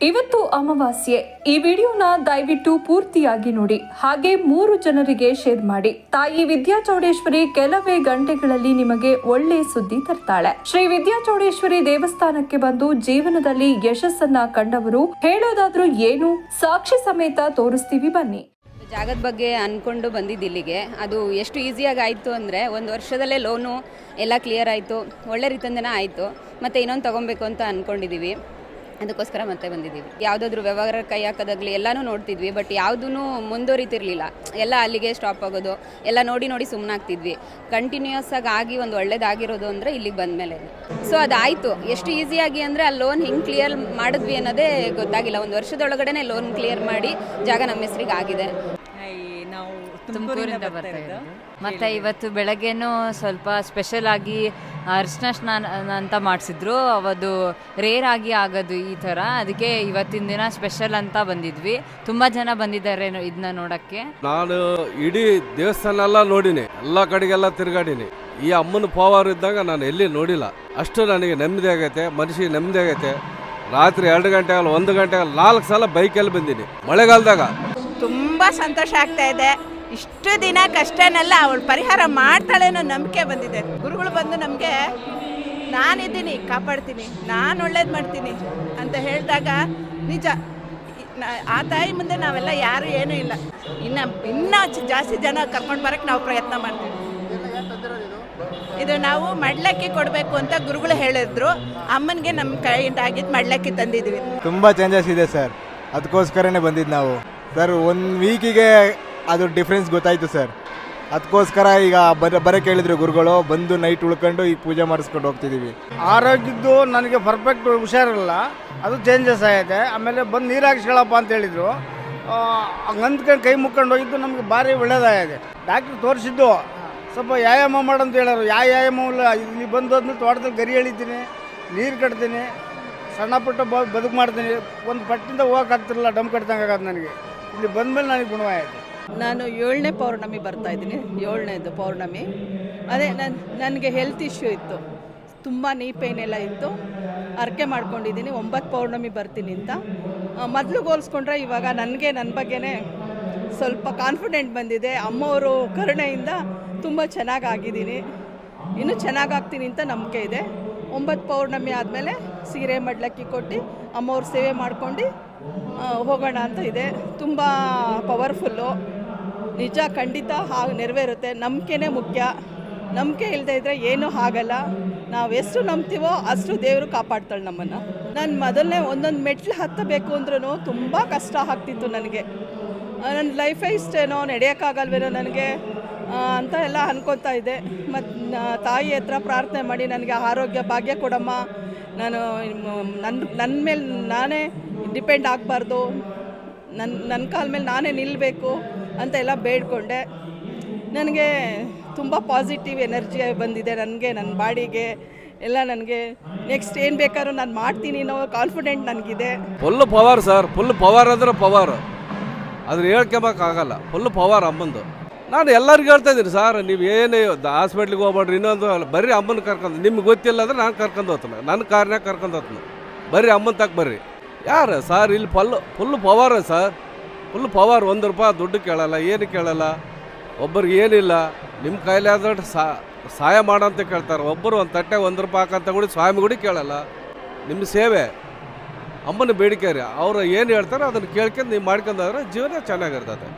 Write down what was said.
ಇವತ್ತು ಅಮಾವಾಸ್ಯೆ. ಈ ವಿಡಿಯೋನ ದಯವಿಟ್ಟು ಪೂರ್ತಿಯಾಗಿ ನೋಡಿ. ಹಾಗೆ ಮೂರು ಜನರಿಗೆ ಶೇರ್ ಮಾಡಿ. ತಾಯಿ ವಿದ್ಯಾ ಚೌಡೇಶ್ವರಿ ಕೆಲವೇ ಗಂಟೆಗಳಲ್ಲಿ ನಿಮಗೆ ಒಳ್ಳೆ ಸುದ್ದಿ ತರ್ತಾಳೆ. ಶ್ರೀ ವಿದ್ಯಾ ಚೌಡೇಶ್ವರಿ ದೇವಸ್ಥಾನಕ್ಕೆ ಬಂದು ಜೀವನದಲ್ಲಿ ಯಶಸ್ಸನ್ನ ಕಂಡವರು ಹೇಳೋದಾದ್ರೂ ಏನು? ಸಾಕ್ಷಿ ಸಮೇತ ತೋರಿಸ್ತೀವಿ ಬನ್ನಿ. ಜಾಗದ ಬಗ್ಗೆ ಅಂದ್ಕೊಂಡು ಬಂದಿದ್ದು ಇಲ್ಲಿಗೆ. ಅದು ಎಷ್ಟು ಈಸಿಯಾಗಿ ಆಯಿತು ಅಂದರೆ ಒಂದು ವರ್ಷದಲ್ಲೇ ಲೋನು ಎಲ್ಲ ಕ್ಲಿಯರ್ ಆಯಿತು. ಒಳ್ಳೆ ರೀತಿಯಿಂದನೇ ಆಯಿತು. ಮತ್ತು ಇನ್ನೊಂದು ತಗೊಬೇಕು ಅಂತ ಅಂದ್ಕೊಂಡಿದ್ದೀವಿ ಅದಕ್ಕೋಸ್ಕರ ಮತ್ತೆ ಬಂದಿದ್ದೀವಿ. ಯಾವುದಾದ್ರೂ ವ್ಯವಹಾರ ಕೈ ಹಾಕೋದಾಗಲಿ ಎಲ್ಲನೂ ನೋಡ್ತಿದ್ವಿ ಬಟ್ ಯಾವುದೂ ಮುಂದುವರಿತಿರ್ಲಿಲ್ಲ. ಎಲ್ಲ ಅಲ್ಲಿಗೆ ಸ್ಟಾಪ್ ಆಗೋದು, ಎಲ್ಲ ನೋಡಿ ನೋಡಿ ಸುಮ್ಮನಾಗ್ತಿದ್ವಿ ಕಂಟಿನ್ಯೂಯಸ್ ಆಗಿ ಆಗಿ ಒಂದು ಒಳ್ಳೇದಾಗಿರೋದು ಅಂದರೆ ಇಲ್ಲಿಗೆ ಬಂದಮೇಲೆ. ಸೊ ಅದಾಯಿತು. ಎಷ್ಟು ಈಸಿಯಾಗಿ ಅಂದರೆ ಆ ಲೋನ್ ಹಿಂಗೆ ಕ್ಲಿಯರ್ ಮಾಡಿದ್ವಿ ಅನ್ನೋದೇ ಗೊತ್ತಾಗಿಲ್ಲ. ಒಂದು ವರ್ಷದೊಳಗಡೆ ಲೋನ್ ಕ್ಲಿಯರ್ ಮಾಡಿ ಜಾಗ ನಮ್ಮ ಹೆಸರಿಗೆ ಆಗಿದೆ. ತುಮಕೂರಿಂದ ಬರ್ತಾ ಇರೋದು. ಮತ್ತೆ ಇವತ್ತು ಬೆಳಗ್ಗೆನೂ ಸ್ವಲ್ಪ ಸ್ಪೆಷಲ್ ಆಗಿ ಅರಿಶಿನ ಸ್ನಾನ ಅಂತ ಮಾಡಿಸಿದ್ರು. ಅವದು ರೇರ್ ಆಗಿ ಆಗೋದು ಈ ಥರ. ಅದಕ್ಕೆ ಇವತ್ತಿನ ದಿನ ಸ್ಪೆಷಲ್ ಅಂತ ಬಂದಿದ್ವಿ. ತುಂಬ ಜನ ಬಂದಿದ್ದಾರೆ ಇದನ್ನ ನೋಡಕ್ಕೆ. ನಾನು ಇಡೀ ದೇವಸ್ಥಾನ ಎಲ್ಲ ನೋಡಿನಿ. ಎಲ್ಲ ಕಡೆಗೆಲ್ಲ ತಿರುಗಾಡಿನಿ. ಈ ಅಮ್ಮನ ಪವರ್ ಇದ್ದಾಗ ನಾನು ಎಲ್ಲಿ ನೋಡಿಲ್ಲ. ಅಷ್ಟು ನನಗೆ ನೆಮ್ಮದಿ ಆಗೈತೆ ಮನುಷ್ಯ ನೆಮ್ಮದಿ ಆಗೈತೆ. ರಾತ್ರಿ ಎರಡು ಗಂಟೆ ಆಗಲ್ಲ ಒಂದು ಗಂಟೆ ಆಗಲ್ಲ ನಾಲ್ಕು ಸಲ ಬೈಕಲ್ಲಿ ಬಂದಿನಿ. ಮಳೆಗಾಲದಾಗ. ತುಂಬಾ ಸಂತೋಷ ಆಗ್ತಾ ಇದೆ. ಇಷ್ಟು ದಿನ ಕಷ್ಟನೆಲ್ಲ ಅವಳು ಪರಿಹಾರ ಮಾಡ್ತಾಳೆ ಅನ್ನೋ ನಂಬಿಕೆ ಬಂದಿದೆ. ಗುರುಗಳು ಬಂದು ನಮಗೆ, ನಾನಿದ್ದೀನಿ, ಕಾಪಾಡ್ತೀನಿ, ನಾನು ಒಳ್ಳೇದು ಮಾಡ್ತೀನಿ ಅಂತ ಹೇಳಿದಾಗ, ನಿಜ ಆ ತಾಯಿ ಮುಂದೆ ನಾವೆಲ್ಲ ಯಾರು ಏನೂ ಇಲ್ಲ. ಇನ್ನು ಇನ್ನೂ ಜಾಸ್ತಿ ಜನ ಕರ್ಕೊಂಡು ಬರೋಕ್ಕೆ ನಾವು ಪ್ರಯತ್ನ ಮಾಡ್ತೀವಿ. ಇದು ನಾವು ಮಡ್ಲಕ್ಕಿ ಕೊಡಬೇಕು ಅಂತ ಗುರುಗಳು ಹೇಳಿದ್ರು. ಅಮ್ಮನಿಗೆ ನಮ್ಮ ಕೈಯಿಂದ ಆಗಿದ್ದು ಮಡ್ಲಕ್ಕಿ ತಂದಿದ್ವಿ. ತುಂಬ ಚೇಂಜಸ್ ಇದೆ ಸರ್ ಅದಕ್ಕೋಸ್ಕರನೇ ಬಂದಿದ್ದು ನಾವು. ಸರ್ ಒಂದು ವೀಕಿಗೆ ಅದು ಡಿಫ್ರೆನ್ಸ್ ಗೊತ್ತಾಯಿತು ಸರ್ ಅದಕ್ಕೋಸ್ಕರ ಈಗ ಬರ, ಬರೋ ಕೇಳಿದ್ರು ಗುರುಗಳು, ಬಂದು ನೈಟ್ ಉಳ್ಕೊಂಡು ಈಗ ಪೂಜೆ ಮಾಡಿಸ್ಕೊಂಡು ಹೋಗ್ತಿದ್ದೀವಿ ಆರೋಗ್ಯದ್ದು ನನಗೆ ಪರ್ಫೆಕ್ಟ್ ಹುಷಾರಿಲ್ಲ. ಅದು ಚೇಂಜಸ್ ಆಗೈತೆ ಆಮೇಲೆ ಬಂದು ನೀರು ಹಾಕ್ಸ್ಕೊಳಪ್ಪ ಅಂತ ಹೇಳಿದರು. ಹಂಗಂದ್ಕೊಂಡು ಕೈ ಮುಕ್ಕೊಂಡು ಹೋಗಿದ್ದು ನಮಗೆ ಭಾರಿ ಒಳ್ಳೇದಾಗಿದೆ ಡಾಕ್ಟ್ರ್ ತೋರಿಸಿದ್ದು, ಸ್ವಲ್ಪ ವ್ಯಾಯಾಮ ಮಾಡಂತ ಹೇಳೋರು. ಯಾವ ವ್ಯಾಯಾಮ ಇಲ್ಲ? ಇಲ್ಲಿ ಬಂದು ಹೋದ್ಮೇಲೆ ತೋಟದಲ್ಲಿ ಗರಿ ಎಳಿತೀನಿ, ನೀರು ಕಟ್ತೀನಿ, ಸಣ್ಣ ಪುಟ್ಟ ಬದುಕು ಮಾಡ್ತೀನಿ. ಒಂದು ಪಟ್ಟಿಂದ ಹೋಗೋಕ್ಕಾಗ್ತಿರಲಿಲ್ಲ ಡಮ್ ಕಟ್ದಂಗೆ ಆಗೋದು ನನಗೆ. ಇಲ್ಲಿ ಬಂದ ಮೇಲೆ ನನಗೆ ಗುಣವಾಯಿತು. ನಾನು ಏಳನೇ ಪೌರ್ಣಮಿ ಬರ್ತಾ ಇದ್ದೀನಿ, ಏಳನೇದು ಪೌರ್ಣಮಿ. ಅದೇ ನನ್ನ ನನಗೆ ಹೆಲ್ತ್ ಇಶ್ಯೂ ಇತ್ತು. ತುಂಬ ನೀ ಪೇನ್ ಎಲ್ಲ ಇತ್ತು. ಅರ್ಕೆ ಮಾಡ್ಕೊಂಡಿದ್ದೀನಿ, ಒಂಬತ್ತು ಪೌರ್ಣಮಿ ಬರ್ತೀನಿ ಅಂತ. ಮೊದಲು ಹೋಲಿಸ್ಕೊಂಡ್ರೆ ಇವಾಗ ನನಗೆ ನನ್ನ ಬಗ್ಗೆನೇ ಸ್ವಲ್ಪ ಕಾನ್ಫಿಡೆಂಟ್ ಬಂದಿದೆ. ಅಮ್ಮವರು ಕರುಣೆಯಿಂದ ತುಂಬ ಚೆನ್ನಾಗಿ ಆಗಿದ್ದೀನಿ. ಇನ್ನೂ ಚೆನ್ನಾಗಾಗ್ತೀನಿ ಅಂತ ನಂಬಿಕೆ ಇದೆ. ಒಂಬತ್ತು ಪೌರ್ಣಮಿ ಆದಮೇಲೆ ಸೀರೆ ಮಡ್ಲಕ್ಕಿ ಕೊಟ್ಟು ಅಮ್ಮವ್ರ ಸೇವೆ ಮಾಡ್ಕೊಂಡು ಹೋಗೋಣ ಅಂತ ಇದೆ. ತುಂಬ ಪವರ್ಫುಲ್ಲು ನಿಜ, ಖಂಡಿತ ಹಾಗೆ ನೆರವೇರುತ್ತೆ. ನಂಬಿಕೆನೇ ಮುಖ್ಯ. ನಂಬಿಕೆ ಇಲ್ಲದೆ ಇದ್ದರೆ ಏನೂ ಆಗಲ್ಲ. ನಾವು ಎಷ್ಟು ನಂಬ್ತೀವೋ ಅಷ್ಟು ದೇವರು ಕಾಪಾಡ್ತಾಳೆ ನಮ್ಮನ್ನು. ನಾನು ಮೊದಲನೇ ಒಂದೊಂದು ಮೆಟ್ಲು ಹತ್ತಬೇಕು ಅಂದ್ರೂ ತುಂಬ ಕಷ್ಟ ಆಗ್ತಿತ್ತು ನನಗೆ. ನನ್ನ ಲೈಫೇ ಇಷ್ಟೇನೋ, ನಡೆಯೋಕ್ಕಾಗಲ್ವೇನೋ ನನಗೆ. ಅಂತ ಎಲ್ಲ ಅನ್ಕೊತಾ ಇದ್ದೆ. ಮತ್ತು ತಾಯಿ ಹತ್ರ ಪ್ರಾರ್ಥನೆ ಮಾಡಿ ನನಗೆ ಆರೋಗ್ಯ ಭಾಗ್ಯ ಕೊಡಮ್ಮ. ನಾನು ನನ್ನ ನನ್ನ ಮೇಲೆ ನಾನೇ ಡಿಪೆಂಡ್ ಆಗಬಾರ್ದು. ನನ್ನ ನನ್ನ ಕಾಲ ಮೇಲೆ ನಾನೇ ನಿಲ್ಲಬೇಕು ಅಂತ ಎಲ್ಲ ಬೇಡ್ಕೊಂಡೆ. ನನಗೆ ತುಂಬ ಪಾಸಿಟಿವ್ ಎನರ್ಜಿ ಬಂದಿದೆ ನನಗೆ ನನ್ನ ಬಾಡಿಗೆ. ಎಲ್ಲ ನನಗೆ ನೆಕ್ಸ್ಟ್ ಏನು ಬೇಕಾದ್ರೂ ನಾನು ಮಾಡ್ತೀನಿ ಅನ್ನೋ ಕಾನ್ಫಿಡೆಂಟ್ ನನಗಿದೆ. Full power sir full power ಅಂದ್ರೆ ಪವರ್ ಅದ್ರ ಹೇಳ್ಕೊಬೇಕಾಗಲ್ಲ ಫುಲ್ ಪವರ್ ಅಮ್ಮಂದು. ನಾನು ಎಲ್ಲರಿಗೂ ಹೇಳ್ತಾ ಇದ್ದೀನಿ, ಸರ್, ನೀವು ಏನೇ ಹಾಸ್ಪಿಟ್ಲಿಗೆ ಹೋಗ್ಬೇಡ್ರಿ, ಇನ್ನೊಂದು ಬರ್ರಿ ಅಮ್ಮನ ಕರ್ಕೊಂಡು, ನಿಮ್ಗೆ ಗೊತ್ತಿಲ್ಲ ಅಂದ್ರೆ ನಾನು ಕರ್ಕೊಂಡು ಹೋಗ್ತಾನೆ ನನ್ನ ಕಾರ್ನಾಗ ಕರ್ಕೊಂಡು ಹೋಗ್ತೀನಿ. ಬರ್ರಿ ಅಮ್ಮನ ತಕ್ಕ ಬರ್ರಿ. ಯಾರು? ಸರ್, ಇಲ್ಲಿ full full power sir. Full power ಒಂದು ರೂಪಾಯಿ ದುಡ್ಡು ಕೇಳಲ್ಲ, ಏನು ಕೇಳಲ್ಲ. ಒಬ್ಬರಿಗೆ ಏನಿಲ್ಲ. ನಿಮ್ಮ ಕೈಲಿ ಆದ್ರೆ ಸಹಾಯ ಅಂತ ಕೇಳ್ತಾರೆ. ಒಬ್ಬರು ಒಂದು ತಟ್ಟೆ ಒಂದು ರೂಪಾಯಿ ಹಾಕಂತ ಕೂಡ ಸ್ವಾಮಿ ಕೂಡ ಕೇಳಲ್ಲ. ನಿಮ್ಮ ಸೇವೆ. ಅಮ್ಮನ ಬೇಡಿಕೆ ರೀ. ಅವರು ಏನು ಹೇಳ್ತಾರೆ ಅದನ್ನು ಕೇಳ್ಕೊಂಡು ನೀವು ಮಾಡ್ಕೊಂಡಾದ್ರೆ ಜೀವನ ಚೆನ್ನಾಗಿರ್ತದೆ